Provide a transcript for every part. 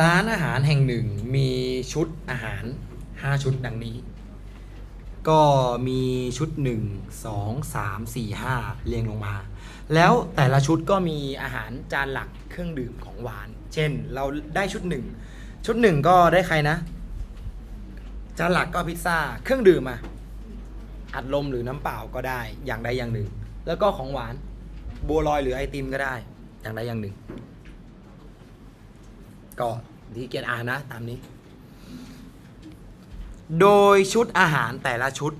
ร้านอาหารแห่งหนึ่งมีชุดอาหาร 5 ชุดดังนี้ ก็มีชุด 1 2 3 4 5 เรียงลงมา แล้วแต่ละชุดก็มีอาหารจานหลักเครื่องดื่มของหวาน เช่น เราได้ชุดหนึ่งชุดหนึ่งก็ได้ใครนะ จานหลักก็พิซซ่า เครื่องดื่มอะอัดลมหรือน้ำเปล่าก็ได้อย่างใดอย่างหนึ่ง แล้วก็ของหวานบัวลอยหรือไอติมก็ได้อย่างใดอย่างหนึ่ง ก็ที่เกียรติอ่านนะ ตามนี้ โดยชุดอาหารแต่ละชุด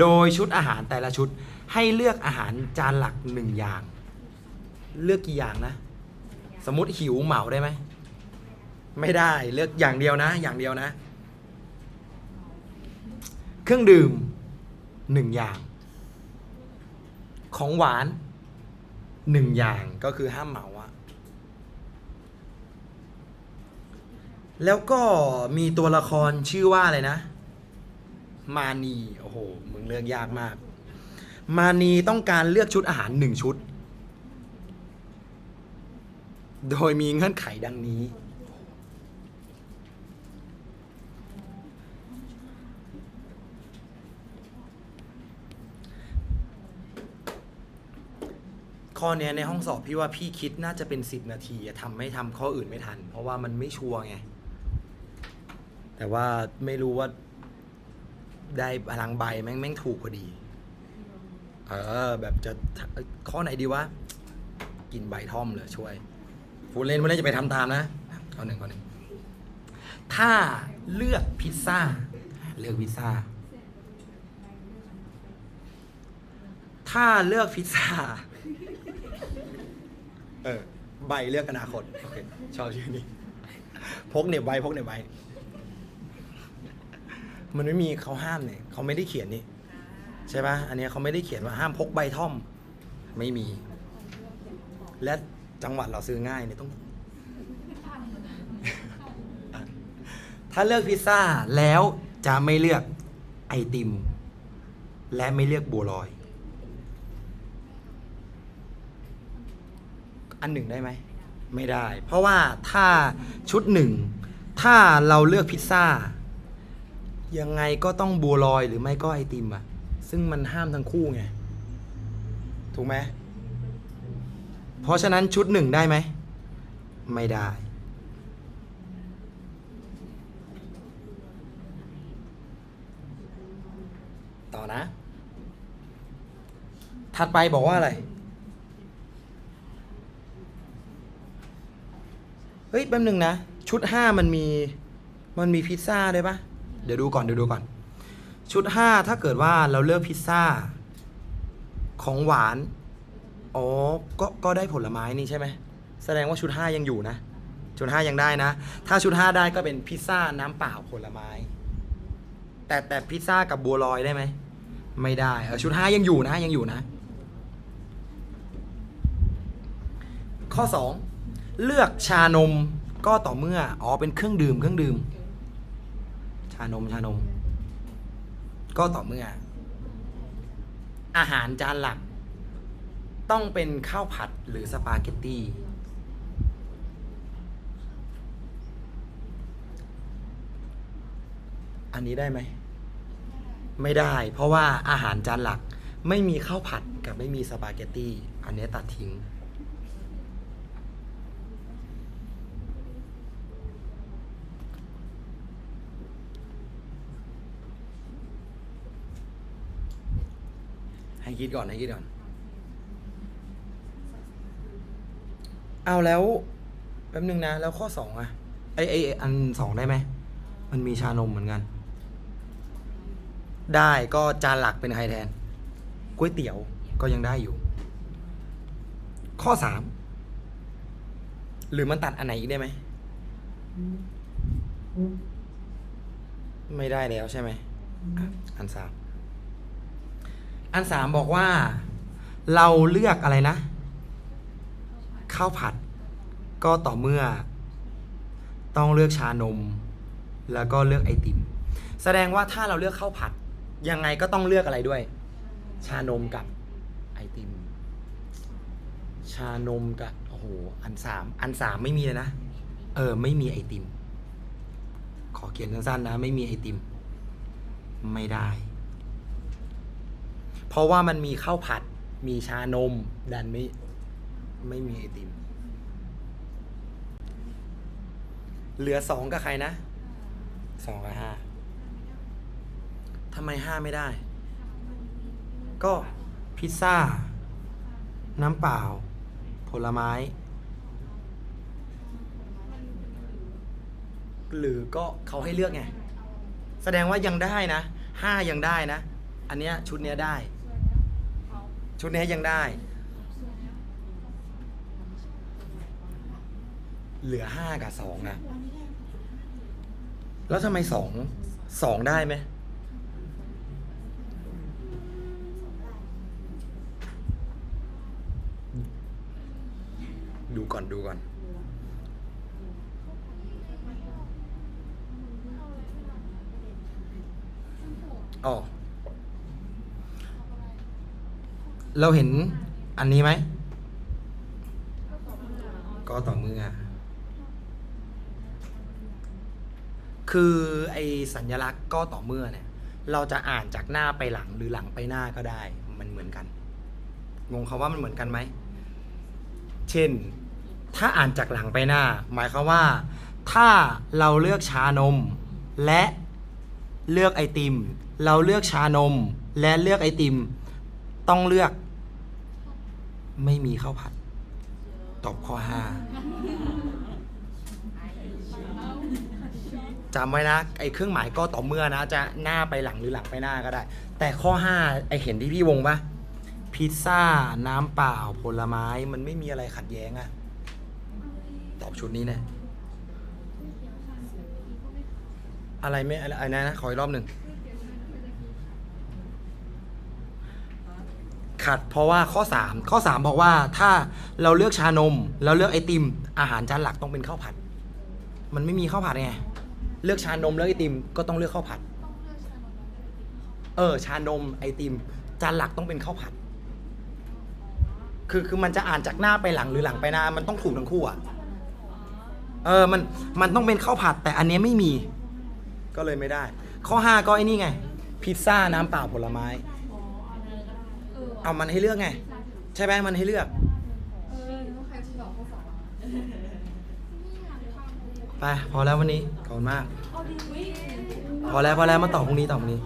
โดยชุดอาหารแต่ละชุด ให้เลือกอาหารจานหลักหนึ่งอย่าง เลือกกี่อย่างนะ สมมติหิวเหมาได้ไหม ไม่ได้เลือกอย่างเดียวนะ อย่างเดียวนะ เครื่องดื่มหนึ่งอย่าง ของหวานหนึ่งอย่างก็คือห้ามเหมาอะ แล้วก็มีตัวละครชื่อว่าอะไรนะ มานีโอ้โหมึงเลือกยากมาก มานีต้องการเลือกชุดอาหารหนึ่งชุด โดยมีเงื่อนไขดังนี้ ข้อเนี้ยในห้องสอบพี่ว่าพี่คิดน่าจะเป็นสิบนาทีอะทำไม่ทำข้ออื่นไม่ทัน เพราะว่ามันไม่ชัวร์ไง แต่ว่าไม่รู้ว่า ได้พลังใบแม่งแม่งถูกพอดี เออ แบบจะข้อไหนดีวะ กินใบท่อมเลยช่วยฟูเล่นไม่ได้จะไปทำตามนะข้อหนึ่งข้อหนึ่งถ้าเลือกพิซซ่า เลือกพิซซ่า ถ้าเลือกพิซซ่า เออ ใบเลือกอนาคต โอเค ชอบชื่อนี้ พกเหน็บไว้พกเหน็บไว้ มันไม่มีเขาห้ามเนี่ยเขาไม่ได้เขียนนี่ใช่ปะอันเนี้ยเขาไม่ได้เขียนว่าห้ามพกใบท่อม ไม่มี และจังหวัดเราซื้อง่ายเนี่ยต้อง ถ้าเลือกพิซซ่าแล้วจะไม่เลือกไอติม และไม่เลือกบัวลอย อันหนึ่งได้ไหม ไม่ได้ เพราะว่าถ้าชุดหนึ่ง ถ้าเราเลือกพิซซ่า ยังไงก็ต้องบัวลอยหรือไม่ก็ไอติมอะซึ่งมันห้ามทั้งคู่ไง ถูกไหมเพราะฉะนั้นชุดหนึ่งได้ไหม ไม่ได้ ต่อนะ ถัดไปบอกว่าอะไร เฮ้ย แป๊บนึงนะ ชุดห้ามันมี มันมีพิซซ่าด้วยปะ เดี๋ยวดูก่อนเดี๋ยวดูก่อน ชุดห้าถ้าเกิดว่าเราเลือกพิซซ่า ของหวาน อ๋อ ก็ก็ได้ผลไม้นี่ใช่ไหม แสดงว่าชุดห้ายังอยู่นะ ชุดห้ายังได้นะ ถ้าชุดห้าได้ก็เป็นพิซซ่าน้ำเปล่าผลไม้ แต่แต่พิซซ่ากับบัวลอยได้ไหม ไม่ได้เออชุดห้ายังอยู่นะยังอยู่นะ ข้อ 2 เลือกชานมก็ต่อเมื่อ อ๋อ เป็นเครื่องดื่มเครื่องดื่ม ชานมชานม ก็ต่อเมื่อ อาหารจานหลัก ต้องเป็นข้าวผัดหรือสปาเกตตี้อันนี้ได้ไหม ไม่ได้ เพราะว่าอาหารจานหลักไม่มีข้าวผัดกับไม่มีสปาเกตตี้ อันนี้ตัดทิ้ง ให้คิดก่อนให้คิดก่อน เอาแล้วแป๊บนึงนะ แล้วข้อสองอะไอไออันสองได้ไหม มันมีชานมเหมือนกัน ได้ก็จานหลักเป็นใครแทนก๋วยเตี๋ยวก็ยังได้อยู่ ข้อสามหรือมันตัดอันไหนอีกได้ไหม ไม่ได้แล้วใช่ไหมอันสาม อันสามบอกว่า เราเลือกอะไรนะ ข้าวผัด ก็ต่อเมื่อ ต้องเลือกชานม แล้วก็เลือกไอติม แสดงว่าถ้าเราเลือกข้าวผัด ยังไงก็ต้องเลือกอะไรด้วย ชานมกับไอติม ชานมกับโอ้โหอันสามอันสามไม่มีเลยนะ เออ ไม่มีไอติม ขอเขียนสั้นๆนะ ไม่มีไอติม ไม่ได้ เพราะว่ามันมีข้าวผัด มีชานม ดันไม่ไม่มีไอติม เหลือสองกับใครนะสองกับห้าทำไมห้าไม่ได้ ก็พิซซ่า น้ำเปล่า ผลไม้ หรือก็เขาให้เลือกไง แสดงว่ายังได้นะห้ายังได้นะ อันเนี้ยชุดเนี้ยได้ ชุดนี้ยยังได้ เหลือห้ากับสองนะ แล้วทำไมสองสองได้ไหมดูก่อนดูก่อน อ๋อ เราเห็นอันนี้ไหม ก็ต่อเมื่อ คือไอสัญลักษณ์ก็ต่อเมื่อเนี่ย เราจะอ่านจากหน้าไปหลังหรือหลังไปหน้าก็ได้ มันเหมือนกัน งงคำว่ามันเหมือนกันไหม เช่น ถ้าอ่านจากหลังไปหน้า หมายความว่า ถ้าเราเลือกชานม และเลือกไอติม เราเลือกชานม และเลือกไอติม ต้องเลือก ไม่มีข้าวผัด ตอบข้อห้าจำไว้นะไอ้เครื่องหมายก็ต่อเมื่อนะ จะหน้าไปหลังหรือหลังไปหน้าก็ได้ แต่ข้อห้าไอเห็นที่พี่วงปะพิซซ่า น้ำเปล่าผลไม้มันไม่มีอะไรขัดแย้งอะตอบชุดนี้น่อะไรไม่ไอะไรนะขออีกรอบหนึ่ง ขัด เพราะว่าข้อ 3 ข้อ 3 บอกว่าถ้าเราเลือกชานมแล้วเลือกไอติม อาหารจานหลักต้องเป็นข้าวผัด มันไม่มีข้าวผัดไงเลือกชานมเลือกไอติมก็ต้องเลือกข้าวผัด เออชานมไอติม จานหลักต้องเป็นข้าวผัด คือคือมันจะอ่านจากหน้าไปหลังหรือหลังไปหน้ามันต้องถูกทั้งคู่อะเออมันมันต้องเป็นข้าวผัดแต่อันนี้ไม่มี ก็เลยไม่ได้ ข้อ 5 ก็ไอ้นี่ไง พิซซ่าน้ำเปล่าผลไม้ เอามันให้เลือกไง ใช่ไหมมันให้เลือก เออแล้วใครจะบอกข้อสองอะไปพอแล้ววันนี้ขอบคุณมาก เอาดีพอแล้วพอแล้วมาต่อพรุ่งนี้ต่อพรุ่งนี้